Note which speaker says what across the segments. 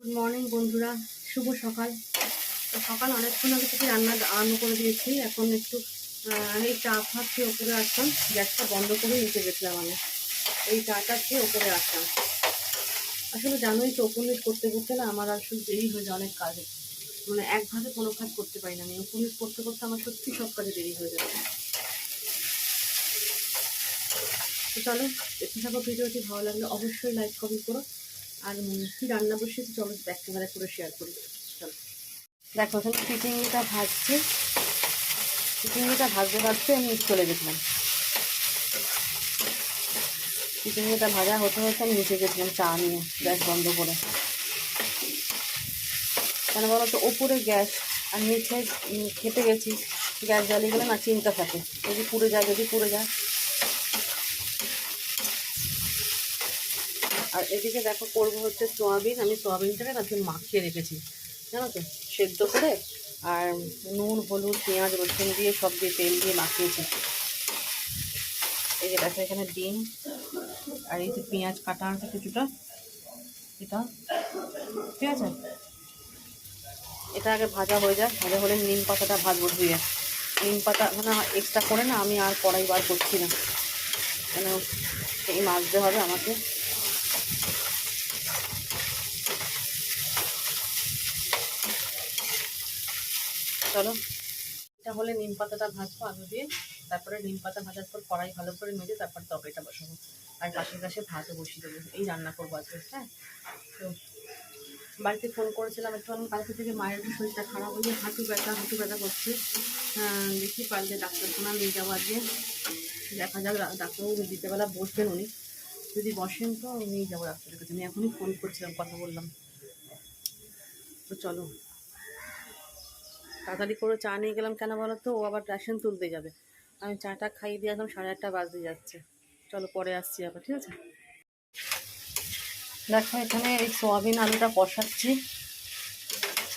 Speaker 1: Good morning বন্ধুরা। শুভ সকাল। সকাল অনেকক্ষণ আগে থেকে রান্না আরম্ভ করে দিয়েছি। এখন একটু এই চা ফা খেয়ে ওপরে আসলাম। গ্যাসটা বন্ধ করে নিচে গেছিলাম আমি। এই চাটা খেয়ে ওপরে আসলাম। আসলে জানোই তো উপন্যাস করতে করতে না আমার আসলে দেরি হয়ে যায় অনেক কাজে। মানে একভাবে কোনো কাজ করতে পারি না আমি। উপন্যাস করতে করতে আমার সত্যি সব কাজে দেরি হয়ে যায় তো চলো, দেখতে থাকো ভিডিওটি। ভালো লাগলে অবশ্যই লাইক কমেন্ট করো। আর কি রান্না বসিয়েছি, চলো ব্যাক ক্যামেরা করে শেয়ার করি। চলো। দেখো, এখানে চিচিংড়িটা ভাজছি। চিচিংড়িটা ভাজতে ভাজতে আমি চলে গেছিলাম চিচিংড়িটা ভাজা হতে হতে আমি নিচে গেছিলাম চা নিয়ে, গ্যাস বন্ধ করে। কেন বলো তো, ওপরে গ্যাস আর নিচে খেতে গেছি। গ্যাস জ্বালিয়ে গেলে না চিন্তা থাকে। যদি পুড়ে যায়, যদি পুড়ে যায়। আর এদিকে দেখো করব হচ্ছে সোয়াবিন। আমি সোয়াবিনটাকে না একটু মাখিয়ে রেখেছি জানো তো সেদ্ধ করে আর নুন, হলুদ, পেঁয়াজ, রসুন দিয়ে সব দিয়ে তেল দিয়ে মাখিয়েছি। এই যে দেখো এখানে ডিম আর এই যে পেঁয়াজ কাটা আছে কিছুটা, এটা। ঠিক আছে? এটা আগে ভাজা হয়ে যায় ভাজা হলে নিম পাতাটা ভাজবো ধুয়ে। নিম পাতা মানে এক্সট্রা করে না আমি আর কড়াই বার করছি না। কেন এই মাজতে হবে আমাকে। চলো। এটা হলে নিম পাতাটা ভাজবো আলু দিয়ে তারপরে নিম পাতা ভাজার পর কড়াই ভালো করে মেজে তারপর তরকারিটা বসাবো। আর পাশে পাশে ভাতও বসিয়ে দেবো। এই রান্না করব আজকে হ্যাঁ? তো বাড়িতে ফোন করেছিলাম একটু আমি কালকে থেকে মায়ের শরীরটা খারাপ হয়ে হাঁটু ব্যথা হাঁটু ব্যথা করছে। আহ, দেখি পারলে ডাক্তারখানা নিয়ে যাব আজকে। দেখা যাক ডাক্তারবাবু বিকেলবেলা বসবেন উনি। যদি বসেন তো নিয়ে যাব ডাক্তারের কাছে। আমি এখনই ফোন করছিলাম কথা বললাম। তো চলো। তাড়াতাড়ি করে চা নিয়ে গেলাম কেন বলো তো? ও আবার রেশন তুলতে যাবে। আমি চাটা খাইয়ে দিয়ে আসলাম সাড়ে আটটা বাজতে যাচ্ছে। চলো পরে আসছি আবার, ঠিক আছে? দেখো, এখানে এই সোয়াবিন আলুটা কষাচ্ছি।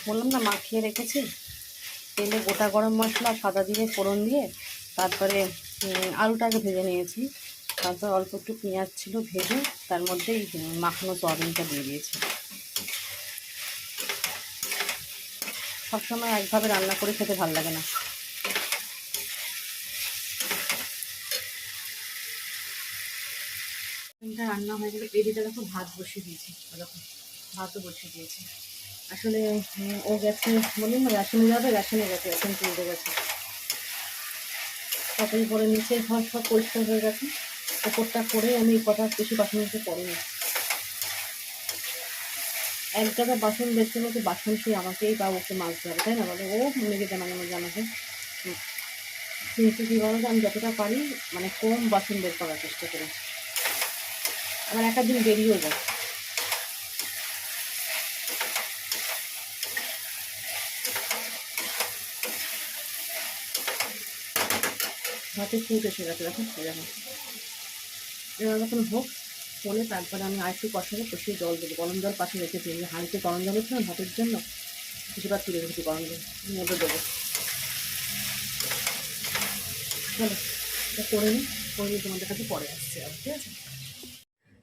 Speaker 1: বললাম না, মাখিয়ে রেখেছি। তেলে গোটা গরম মশলা, সাদা দিয়ে ফোড়ন দিয়ে তারপরে আলুটাকে ভেজে নিয়েছি। তারপর অল্প একটু পেঁয়াজ ছিল ভেজে তার মধ্যে এই মাখানো সোয়াবিনটা দিয়ে দিয়েছি। সবসময় একভাবে রান্না করে খেতে ভালো লাগে না। এটা রান্না হয়ে গেলে এদিকে দেখো ভাত বসিয়ে দিয়েছি ওরকম ভাতও বসিয়ে দিয়েছি। আসলে ও গেছে বললাম না রেশনে যাবে রেশনে গেছে রেশন তুলতে গেছে। তারপরে পরে নিচে ঘর সব পরিষ্কার হয়ে গেছে। ওপরটা করে আমি কটা বেশি বাসন মধ্যে পড়িনি এক জায়গায় বাসন বেছে মতো বাসন সেই আমাকেই বা ওকে মাজতে হবে, তাই না? বলে, ও মেঘে দেয় মাঝে আমাকে। কিন্তু কী বলতো আমি যতটা পারি মানে কম বাসন বের করার চেষ্টা করি। আমার একটা দিন বেরিয়েও যায় ভাতে ফুট এসে গেছে দেখো। এবার যখন হোক হলে তারপরে আমি আরেকটু কষাবো, কষিয়ে জল দেবো। গরম জল পাশে রেখেছি হাঁড়িতে গরম জল হচ্ছে ভাতের জন্য কিছুটা তুলে রেখেছি গরম জল। মধ্যে দেবো। চলো, এটা করে নিই। করে নিয়ে তোমাদের কাছে পরে আসছে ঠিক আছে?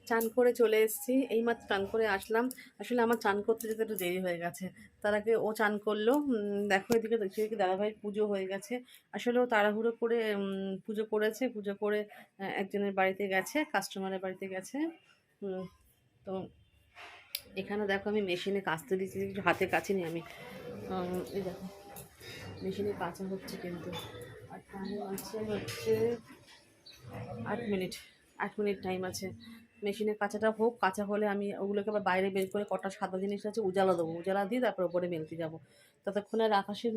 Speaker 1: চান করে চলে এসেছি। এইমাত্র চান করে আসলাম। আসলে আমার চান করতে যেতে একটু দেরি হয়ে গেছে। তার আগে ও চান করল। দেখো এদিকে দেখছি কি দাদাভাইয়ের পুজো হয়ে গেছে। আসলে ও তাড়াহুড়ো করে পুজো করেছে। পুজো করে একজনের বাড়িতে গেছে কাস্টমারের বাড়িতে গেছে। তো এখানে দেখো আমি মেশিনে কাচতে দিচ্ছি কিছু হাতে কাচিনি আমি। এই দেখো। মেশিনে কাচা হচ্ছে কিন্তু। আর টাইম আছে হচ্ছে আট মিনিট আট মিনিট টাইম আছে। মেশিনে কাঁচাটা হোক, কাঁচা হলে আমি ওগুলোকে আবার বাইরে বের করে কটা সাদা জিনিস আছে উজালা দেবো। উজালা দিয়ে তারপর ওপরে মেলতে যাব। ততক্ষণে আর আকাশে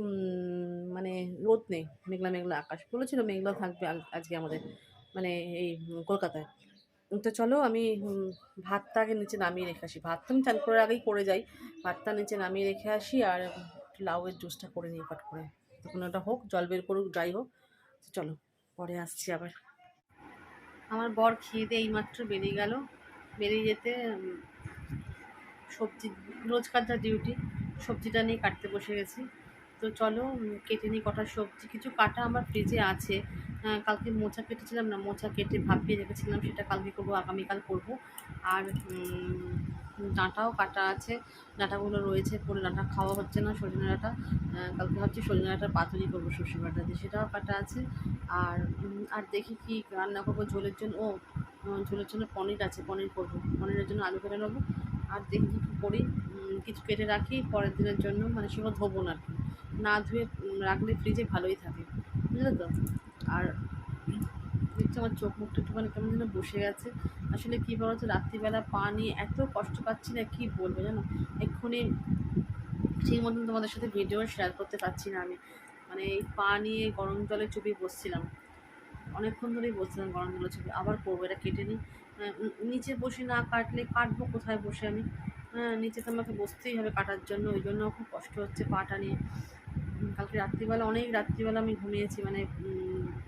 Speaker 1: মানে রোদ নেই, মেঘলা মেঘলা আকাশ। বলেছিল মেঘলা থাকবে আজকে আমাদের মানে এই কলকাতায়। তো চলো আমি ভাতটা আগে নিচে নামিয়ে রেখে আসি। ভাতটা আমি চান করার আগেই করে যাই। ভাতটা নিচে নামিয়ে রেখে আসি আর লাউয়ের জুসটা করে নিই পাট করে। তখন ওটা হোক, জল বের করুক, যাই হোক। চলো, পরে আসছি আবার। আমার বর খেয়ে দিয়ে এইমাত্র বেরিয়ে গেল। বেরিয়ে যেতে সবজি রোজকার যা ডিউটি সবজিটা নিয়ে কাটতে বসে গেছি। তো চলো কেটে নিই কটা সবজি। কিছু কাটা আমার ফ্রিজে আছে। কালকে মোচা কেটেছিলাম না, মোচা কেটে ভাপিয়ে রেখেছিলাম, সেটা কালকে করব, আগামীকাল করব। আর ডাঁটাও কাটা আছে, ডাঁটাগুলো রয়েছে, পরে ডাঁটা খাওয়া হচ্ছে না সজনে ডাঁটা। কালকে ভাবছি সজনে ডাঁটার পাতুরি করব সর্ষে বাটা দিয়ে, সেটাও কাটা আছে। আর আর দেখি কি রান্না করব ঝোলের জন্য। ও ঝোলের জন্য পনির আছে, পনির করব। পনিরের জন্য আলু কেটে নেব। আর দেখি কী করি। কিছু কেটে রাখি পরের দিনের জন্য মানে সেগুলো ধোবো না আর কি। না ধুয়ে রাখলে ফ্রিজে ভালোই থাকে। বুঝলে তো? আর দেখছি আমার চোখ মুখটা একটুখানি কেমন যেন বসে গেছে। আসলে কী বলতো রাত্রিবেলা পা নিয়ে এত কষ্ট পাচ্ছি না কী বলব জানো? এক্ষুনি ঠিক মতন তোমাদের সাথে ভিডিও শেয়ার করতে পারছি না আমি। মানে এই পা নিয়ে গরম জলে চুপিয়ে বসছিলাম। অনেকক্ষণ ধরেই বসছিলাম গরম জলে চুপি। আবার করব এটা কেটে নিই। উম, নিচে বসে না কাটলে কাটবো কোথায় বসে আমি? হ্যাঁ নিচে তো আমাকে বসতেই হবে কাটার জন্য ওই জন্য খুব কষ্ট হচ্ছে পাটা নিয়ে। কালকে রাত্রিবেলা অনেক রাত্রিবেলা আমি ঘুমিয়েছি মানে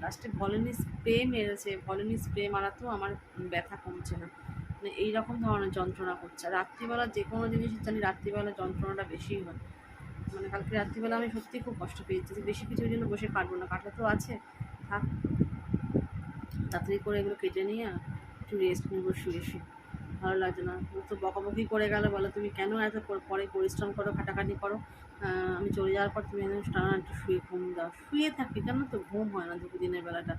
Speaker 1: লাস্টে ভলিনি স্প্রে মেরেছে ভলিনি স্প্রে মারাতেও আমার ব্যথা কমছে না। মানে এইরকম ধরনের যন্ত্রণা করছে। রাত্রিবেলা যে কোনো জিনিস জানি রাত্রিবেলা যন্ত্রণাটা বেশিই হয়। মানে কালকে রাত্রিবেলা আমি সত্যিই খুব কষ্ট পেয়েছি যে বেশি কিছুর জন্য বসে কাটবো না। কাটা তো আছে। থাক। তাড়াতাড়ি করে এগুলো কেটে নিয়ে একটু রেস্ট নেব, শুয়ে শুয়ে। ভালো লাগছে না। তো বকাবকি করে গেল বলে, তুমি কেন এত পর- পরে পরিশ্রম করো খাটাখাটি করো? আমি চলে যাওয়ার পর তুমি একদম টানা একটু শুয়ে ঘুম দাও। শুয়ে থাকি কেন? তো ঘুম হয় না দুপুর দিনের বেলাটা।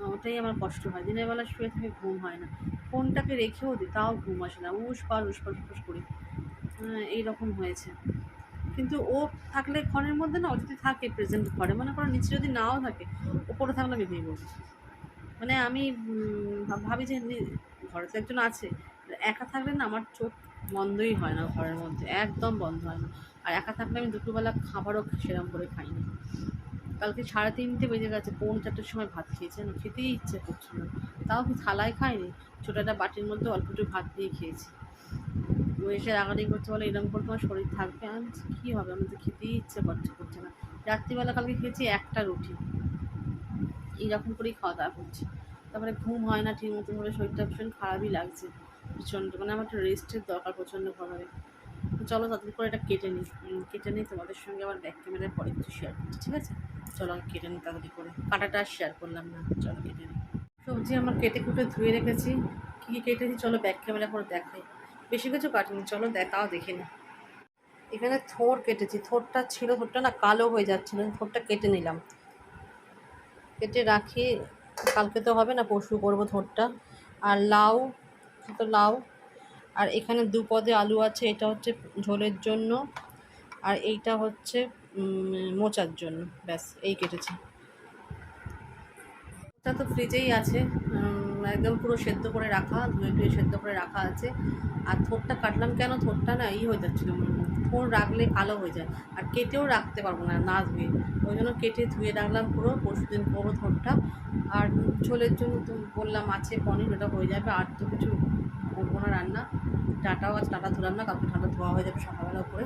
Speaker 1: ওটাই আমার কষ্ট হয়। দিনের বেলা শুয়ে থেকে ঘুম হয় না। ফোনটাকে রেখেও দিই, তাও ঘুম আসে না। উস পার উস পার পার করি। এইরকম হয়েছে। কিন্তু ও থাকলে ঘরের মধ্যে না, ও যদি থাকে প্রেজেন্ট ঘরে, মনে করো নিচে যদি নাও থাকে, ওপরে থাকলে আমি ভেঙে পড়ব। মানে আমি ভাবি যে ঘরে তো একজন আছে একা থাকলে না আমার চোখ বন্ধই হয় না ঘরের মধ্যে, একদম বন্ধ হয় না। আর একা থাকলে আমি দুপুরবেলা খাবারও সেরকম করে খাই না। কালকে সাড়ে তিনটে বেজে গেছে, পৌন চারটের সময় ভাত খেয়েছে না খেতেই ইচ্ছে করছিল না। তাও কি থালায় খাইনি? ছোটো একটা বাটির মধ্যে অল্প একটু ভাত দিয়ে খেয়েছি। এসে রাগারাগি করছে, বলে এরকম করে তোমার শরীর থাকবে? আমি কী হবে? আমি তো খেতেই ইচ্ছে করছে করছে না। রাত্রিবেলা কালকে খেয়েছি একটা রুটি। এইরকম করেই খাওয়া দাওয়া করছি। তারপরে ঘুম হয় না ঠিক মতো করে শরীরটা ভীষণ খারাপই লাগছে। প্রচণ্ড মানে আমার একটা রেস্টের দরকার প্রচণ্ড ভাবে তো চলো তাদের করে এটা কেটে নিই। কেটে নিই তোমাদের সঙ্গে আবার ব্যাক ক্যামেরায় পরে কিছু শেয়ার করছি, ঠিক আছে? চলো আমি কেটে নিই তাড়াতাড়ি করে। কাটাটা আর শেয়ার করলাম না, চলো কেটে নিই। সবজি আমার কেটে কুটে ধুয়ে রেখেছি। কী কী কেটেছি চলো ব্যাক ক্যামেরা করে দেখাই বেশি কিছু কাটিনি, চলো দেখাও দেখে নিই এখানে থোর কেটেছি, থোরটা ছিল, থোরটা না কালো হয়ে যাচ্ছিল, থোরটা কেটে নিলাম। কেটে রাখি, কালকে তো হবে না, পরশু করব থোরটা। আর লাউ তো লাউ। আর এখানে দু পদে আলু আছে, এটা হচ্ছে ঝোলের জন্য। আর এইটা হচ্ছে মোচার জন্য। ব্যাস, এই কেটেছি। এটা তো ফ্রিজেই আছে একদম পুরো সেদ্ধ করে রাখা, ধুয়ে ধুয়ে সেদ্ধ করে রাখা আছে। আর থোরটা কাটলাম কেন? থোরটা না ই হয়ে যাচ্ছিল থোর রাখলে কালো হয়ে যায়। আর কেটেও রাখতে পারব না না ধুয়ে। ওই জন্য কেটে ধুয়ে রাখলাম পুরো, পরশু দিন করব থোরটা। আর ঝোলের জন্য তো বললাম আছে, পনির, ওটা হয়ে যাবে। আর তো কিছু করব রান্না, ডাটাও আছে ডাটা ধুলাম না, কালকে ডাটা ধোয়া হয়ে যাবে সকালবেলা উপরে।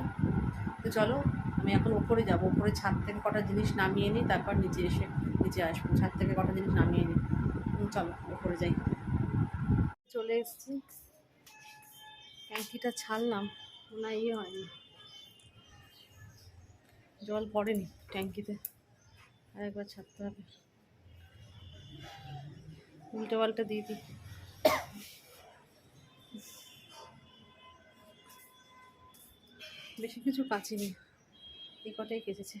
Speaker 1: তো চলো, আমি এখন ওপরে যাব, উপরে ছাদ থেকে কটা জিনিস নামিয়ে নিই, তারপর নিচে এসে নিচে আসব, ছাদ থেকে কটা জিনিস নামিয়ে নিই। চলো ওপরে যাই। চলে এসেছি। ট্যাঙ্কিটা ছাড়লাম না ইয়ে হয়নি। জল পড়েনি ট্যাঙ্কিতে। আরেকবার ছাড়তে হবে। উল্টো পাল্টা দিয়ে দিই। বেশি কিছু কাচিনি এই কটাই কেচেছে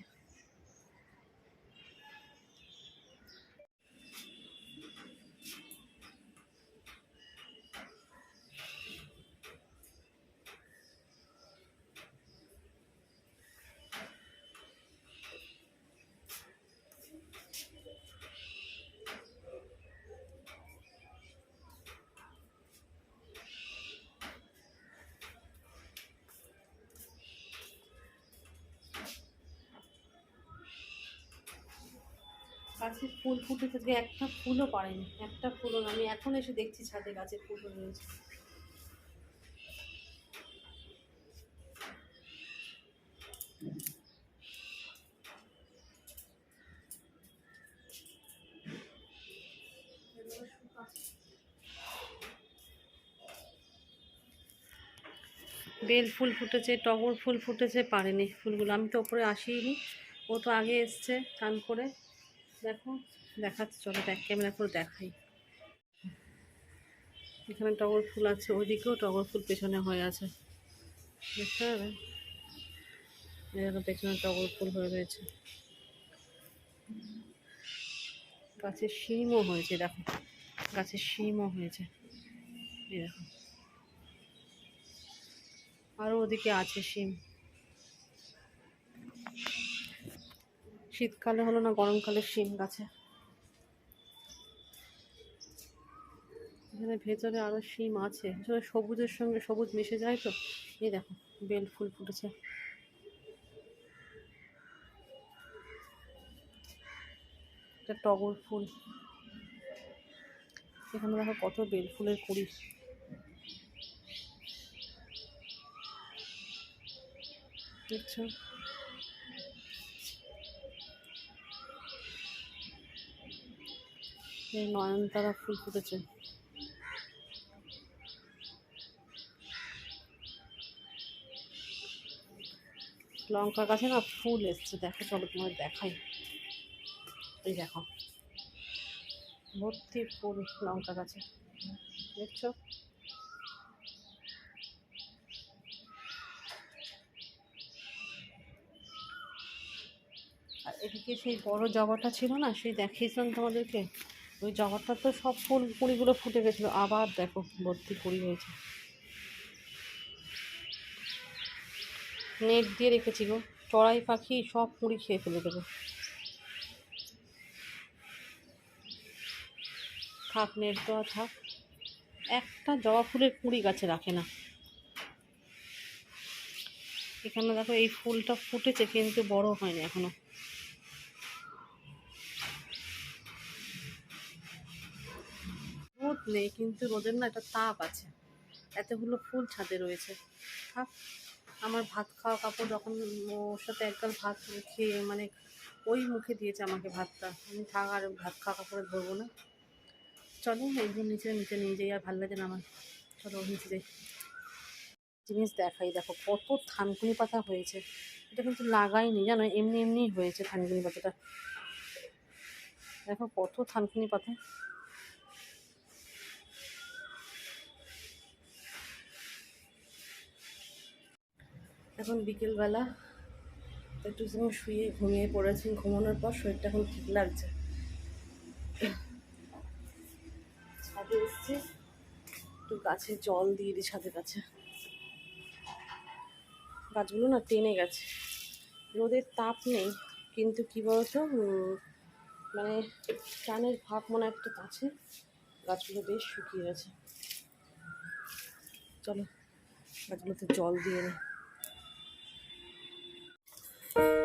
Speaker 1: গাছে ফুল ফুটেছে আজকে একটা ফুলও পারেনি একটা ফুলও আমি এখন এসে দেখছি ছাদে গাছে ফুল রয়েছে। বেল ফুল ফুটেছে, টগর ফুল ফুটেছে, পারেনি ফুলগুলো। আমি তো ওপরে আসিনি ও তো আগে এসছে চান করে। দেখো, দেখাচ্ছি, চলো ব্যাক ক্যামেরা করে দেখাই। এখানে টগর ফুল আছে, ওইদিকেও টগর ফুল পেছনে হয়ে আছে। দেখতে হবে এরকম পেছনে টগর ফুল হয়ে রয়েছে। গাছের শিমও হয়েছে, দেখো। গাছের শিমও হয়েছে। এই দেখো। আরও ওদিকে আছে শিম। শীতকালে হলো না, গরমকালে শিম গাছে। এখানে ভেতরে আরও শিম আছে। সবুজের সঙ্গে সবুজ মিশে যায় তো? এই দেখো, বেল ফুল ফুটেছে। টগর ফুল। এখানে দেখো কত বেল ফুলের কুড়ি। দেখছ? নয়নতারা ফুল ফুটেছে। লঙ্কা গাছে না ফুল এসছে। দেখো, চলো তোমার দেখাই। এই দেখো, ভর্তি ফুল লঙ্কা গাছে। দেখছ? আর এদিকে সেই বড় জবাটা ছিল না, সেই দেখিয়েছিলাম তোমাদেরকে? ওই জবাটা তো সব ফুল কুড়িগুলো ফুটে গেছিল। আবার দেখো ভর্তি কুড়ি হয়েছে। নেট দিয়ে রেখেছি গো। চড়াই পাখি সব কুড়ি খেয়ে ফেলে দেবো থাক, নেট দেওয়া থাক। একটা জবা ফুলের কুড়ি গাছে রাখে না। এখানে দেখো এই ফুলটা ফুটেছে কিন্তু বড় হয়নি এখনও রোদ নেই, কিন্তু রোদের না একটা তাপ আছে। এতগুলো ফুল ছাদে রয়েছে। থাক, আমার ভাত খাওয়া কাপড় যখন ওর সাথে একগাল ভাত খেয়ে মানে ওই মুখে দিয়েছে আমাকে ভাতটা। আমি থাক, আর ভাত খাওয়া কাপড়ে ধরবো না। চলো এইগুলো নিচে নিচে নিয়ে যাই, আর ভালো লাগে না আমার। চলো, নিচে যাই। জিনিস দেখাই, দেখো কত থানকুনি পাতা হয়েছে। এটা কিন্তু লাগাইনি, জানো? এমনি এমনি হয়েছে থানকুনি পাতাটা। দেখো কত থানকুনি পাতা। এখন বিকেলবেলা একটু সময় শুয়ে ঘুমিয়ে পড়েছি, ঘুমানোর পর শরীরটা এখন ঠিক লাগছে। ছাদে এসছি, একটু গাছে জল দিয়ে দিই ছাদের কাছে। গাছগুলো না টেনে গেছে। রোদের তাপ নেই, কিন্তু কী বলতো মানে টানের ভাব মনে একটা আছে গাছগুলো বেশ শুকিয়ে গেছে। চলো, গাছগুলোতে জল দিয়ে নিই এবার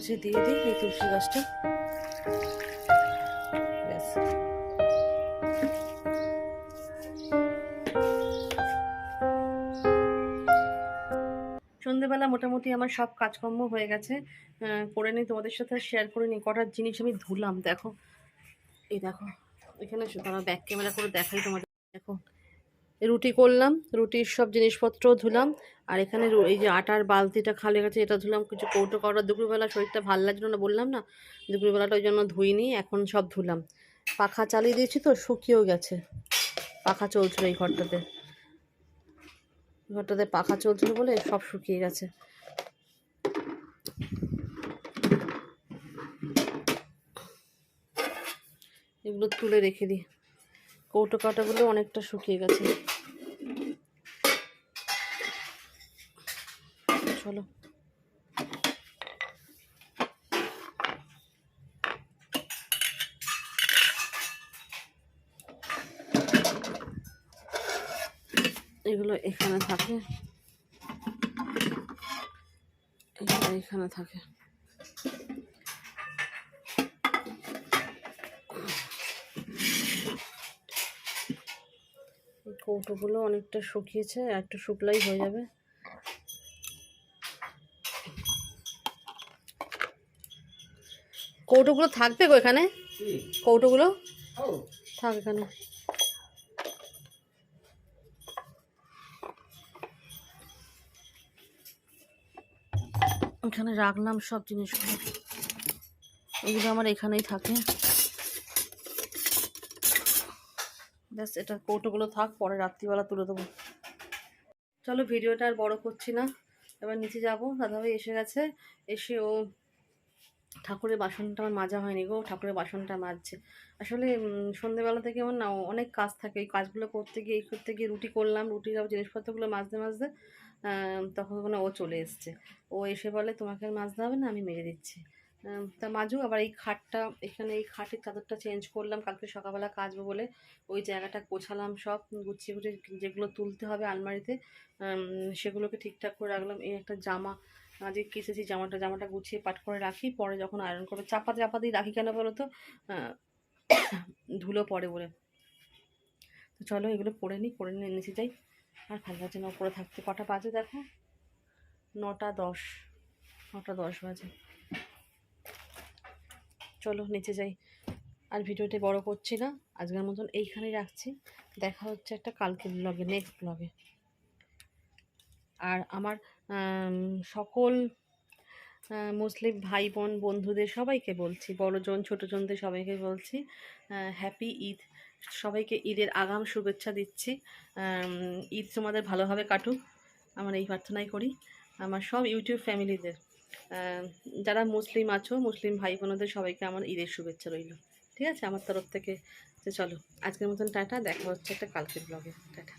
Speaker 1: গাছে দিয়ে দিই, এই তুলসী গাছটা। ব্যাস। সন্ধেবেলা মোটামুটি আমার সব কাজকর্ম হয়ে গেছে। করে নিই তোমাদের সাথে শেয়ার করে নিই। কটার জিনিস আমি ধুলাম, দেখো। এই দেখো, এখানে তারা ব্যাক ক্যামেরা করে দেখাই তোমাদের। দেখো। রুটি করলাম, রুটির সব জিনিসপত্র ধুলাম, আর এখানে এই যে আটার বালতিটা খালি গেছে এটা ধুলাম, কিছু কৌটো করা দুপুরবেলা শরীরটা ভালো লাগছিল না বললাম না, দুপুরবেলাটা ওই জন্য ধুইনি, এখন সব ধুলাম। পাখা চালিয়ে দিয়েছি তো, শুকিয়েও গেছে। পাখা চলছিল এই ঘরটাতে। ঘরটাতে পাখা চলছিল বলে সব শুকিয়ে গেছে। এগুলো তুলে রেখে দিই। কৌটো কাটাগুলো অনেকটা শুকিয়ে গেছে। চলো। এগুলো এখানে থাকে। এগুলো এখানে থাকে। কৌটোগুলো অনেকটা শুকিয়েছে একটু শুকলাই হয়ে যাবে। কৌটোগুলো থাকবে গো এখানে? কৌটোগুলো? থাক এখানে। এখানে রাখলাম সব জিনিসগুলো। এগুলো আমার এখানেই থাকে। ব্যাস এটা কৌটোগুলো থাক পরে রাত্রিবেলা তুলে দেবো। চলো ভিডিওটা আর বড় করছি না। এবার নিচে যাব। দাদাভাই এসে গেছে। এসে ও ঠাকুরের বাসনটা আমার মাজা হয়নি গো, ঠাকুরের বাসনটা মাজছে। আসলে সন্ধেবেলা থেকে আমার না অনেক কাজ থাকে। এই কাজগুলো করতে গিয়ে, এই করতে গিয়ে রুটি করলাম রুটির জিনিসপত্রগুলো মাজতে মাজতে তখন মানে ও চলে এসছে। ও এসে বলে, তোমাকে আর মাজতে হবে না, আমি মেরে দিচ্ছি। তা মাজু, আবার এই খাটটা, এখানে এই খাটের চাদরটা চেঞ্জ করলাম, কালকে সকালবেলা কাচবো বলে ওই জায়গাটা গোছালাম সব, গুছিয়ে গুছিয়ে যেগুলো তুলতে হবে আলমারিতে সেগুলোকে ঠিকঠাক করে রাখলাম। এই একটা জামা আজকে কেসেছি, জামাটা জামাটা গুছিয়ে পাট করে রাখি, পরে যখন আয়রন করব চাপা চাপা দিয়ে রাখি কেন বলো তো ধুলো পড়ে বলে। তো চলো এগুলো পরে নিই, পরে নিয়ে নিচে যাই। আর ভালো লাগছে না, উপরে থাকতে। কটা বাজে দেখো? নটা দশ নটা দশ বাজে। চলো নিচে যাই। আর ভিডিওটি বড় করছি না, আজকের মতন এইখানেই রাখছি। দেখা হচ্ছে একটা কালকের ব্লগে নেক্সট ব্লগে আর আমার সকল মুসলিম ভাই বোন বন্ধুদের সবাইকে বলছি, বড়জন, ছোটোজনদের সবাইকে বলছি হ্যাপি ঈদ। সবাইকে ঈদের আগাম শুভেচ্ছা দিচ্ছি। ঈদ তোমাদের ভালোভাবে কাটুক। আমার এই প্রার্থনাই করি। আমার সব ইউটিউব ফ্যামিলিদের যারা মুসলিম আছো, মুসলিম ভাই বোনদের সবাইকে আমার ঈদের শুভেচ্ছা রইল। ঠিক আছে? আমার তরফ থেকে তো চলো, আজকের মতন টাটা। দেখা হচ্ছে একটা কালকের ব্লগে টাটা।